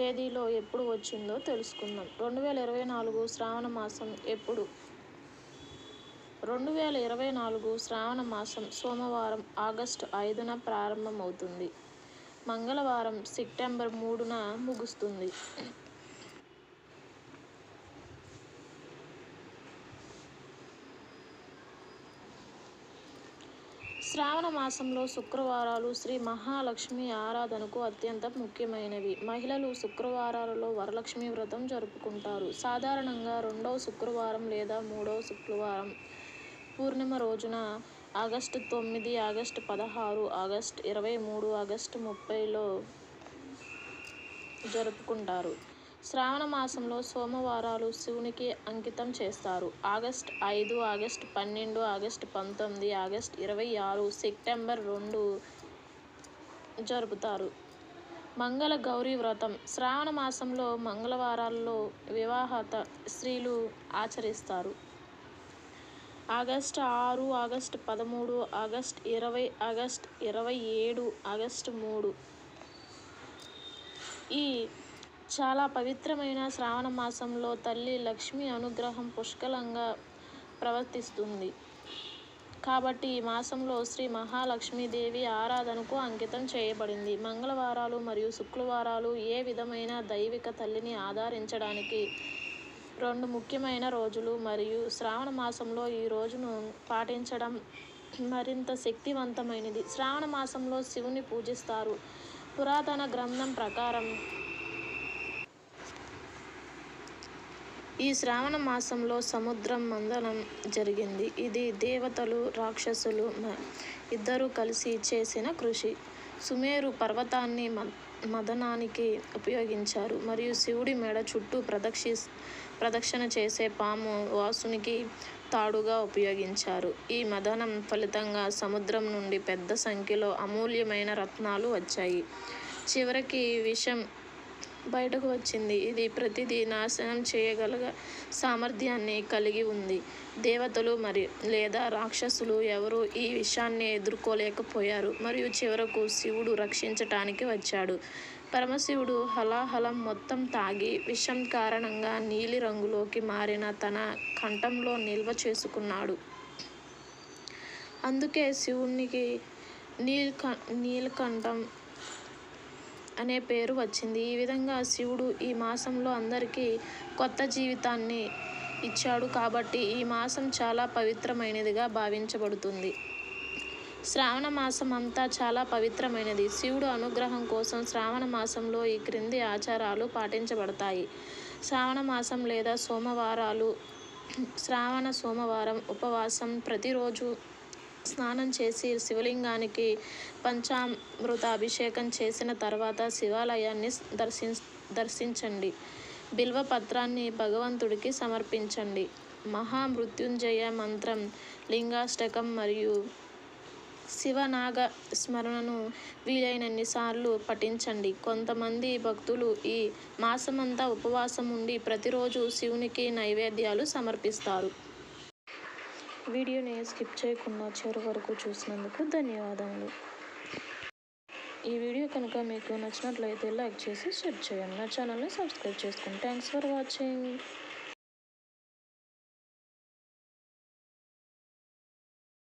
తేదీలో ఎప్పుడు వచ్చిందో తెలుసుకుందాం. రెండు వేల ఇరవై నాలుగు శ్రావణ మాసం ఎప్పుడు? రెండు వేల ఇరవై నాలుగు శ్రావణ మాసం సోమవారం ఆగస్టు ఐదున ప్రారంభమవుతుంది. మంగళవారం సెప్టెంబర్ మూడున ముగుస్తుంది. శ్రావణ మాసంలో శుక్రవారాలు శ్రీ మహాలక్ష్మి ఆరాధనకు అత్యంత ముఖ్యమైనవి. మహిళలు శుక్రవారాలలో వరలక్ష్మి వ్రతం జరుపుకుంటారు. సాధారణంగా రెండవ శుక్రవారం లేదా మూడవ శుక్రవారం పూర్ణిమ రోజున ఆగస్టు తొమ్మిది ఆగస్టు పదహారు ఆగస్టు ఇరవై మూడు ఆగస్టు ముప్పైలో జరుపుకుంటారు. శ్రావణ మాసంలో సోమవారాలు శివునికి అంకితం చేస్తారు. ఆగస్ట్ ఐదు ఆగస్ట్ పన్నెండు ఆగస్ట్ పంతొమ్మిది ఆగస్ట్ ఇరవై ఆరు సెప్టెంబర్ రెండు జరుపుతారు. మంగళ గౌరీ వ్రతం. శ్రావణ మాసంలో మంగళవారాల్లో వివాహత స్త్రీలు ఆచరిస్తారు. ఆగస్ట్ ఆరు ఆగస్ట్ పదమూడు ఆగస్ట్ ఇరవై ఆగస్ట్ ఇరవై ఏడు ఆగస్ట్ మూడు. ఈ చాలా పవిత్రమైన శ్రావణ మాసంలో తల్లి లక్ష్మి అనుగ్రహం పుష్కలంగా ప్రవర్తిస్తుంది. కాబట్టి ఈ మాసంలో శ్రీ మహాలక్ష్మీదేవి ఆరాధనకు అంకితం చేయబడింది. మంగళవారాలు మరియు శుక్రవారాలు ఏ విధమైన దైవిక తల్లిని ఆధారించడానికి రెండు ముఖ్యమైన రోజులు మరియు శ్రావణ మాసంలో ఈ రోజును పాటించడం మరింత శక్తివంతమైనది. శ్రావణ మాసంలో శివుని పూజిస్తారు. పురాతన గ్రంథం ప్రకారం ఈ శ్రావణ మాసంలో సముద్రం మందనం జరిగింది. ఇది దేవతలు రాక్షసులు మ- ఇద్దరూ కలిసి చేసిన కృషి. సుమేరు పర్వతాన్ని మ- మదనానికి ఉపయోగించారు. మరియు శివుడి మెడ చుట్టూ ప్రదక్షి ప్రదక్షిణ చేసే పాము వాసునికి తాడుగా ఉపయోగించారు. ఈ మదనం ఫలితంగా సముద్రం నుండి పెద్ద సంఖ్యలో అమూల్యమైన రత్నాలు వచ్చాయి. చివరికి విషం బయటకు వచ్చింది. ఇది ప్రతిదీ నాశనం చేయగల సామర్థ్యాన్ని కలిగి ఉంది. దేవతలు మరి లేదా రాక్షసులు ఎవరూ ఈ విషయాన్ని ఎదుర్కోలేకపోయారు. మరియు చివరకు శివుడు రక్షించటానికి వచ్చాడు. పరమశివుడు హలాహలం మొత్తం తాగి విషం కారణంగా నీలి రంగులోకి మారిన తన కంఠంలో నిల్వ చేసుకున్నాడు. అందుకే శివునికి నీల్క నీలకంఠం అనే పేరు వచ్చింది. ఈ విధంగా శివుడు ఈ మాసంలో అందరికీ కొత్త జీవితాన్ని ఇచ్చాడు కాబట్టి ఈ మాసం చాలా పవిత్రమైనదిగా భావించబడుతుంది. శ్రావణ మాసం అంతా చాలా పవిత్రమైనది. శివుడు అనుగ్రహం కోసం శ్రావణ మాసంలో ఈ క్రింది ఆచారాలు పాటించబడతాయి. శ్రావణ మాసం లేదా సోమవారాలు శ్రావణ సోమవారం ఉపవాసం ప్రతిరోజు స్నానం చేసి శివలింగానికి పంచామృత అభిషేకం చేసిన తర్వాత శివాలయాన్ని దర్శి దర్శించండి. బిల్వ పత్రాన్ని భగవంతుడికి సమర్పించండి. మహామృత్యుంజయ మంత్రం లింగాష్టకం మరియు శివనాగ స్మరణను వీలైనన్ని సార్లు పఠించండి. కొంతమంది భక్తులు ఈ మాసమంతా ఉపవాసం ఉండి ప్రతిరోజు శివునికి నైవేద్యాలు సమర్పిస్తారు. వీడియోని స్కిప్ చేయకుండా చివరి వరకు చూసినందుకు ధన్యవాదములు. ఈ వీడియో కనుక మీకు నచ్చినట్లయితే లైక్ చేసి షేర్ చేయండి. నా ఛానల్ని సబ్స్క్రైబ్ చేసుకోండి థ్యాంక్స్ ఫర్ వాచింగ్.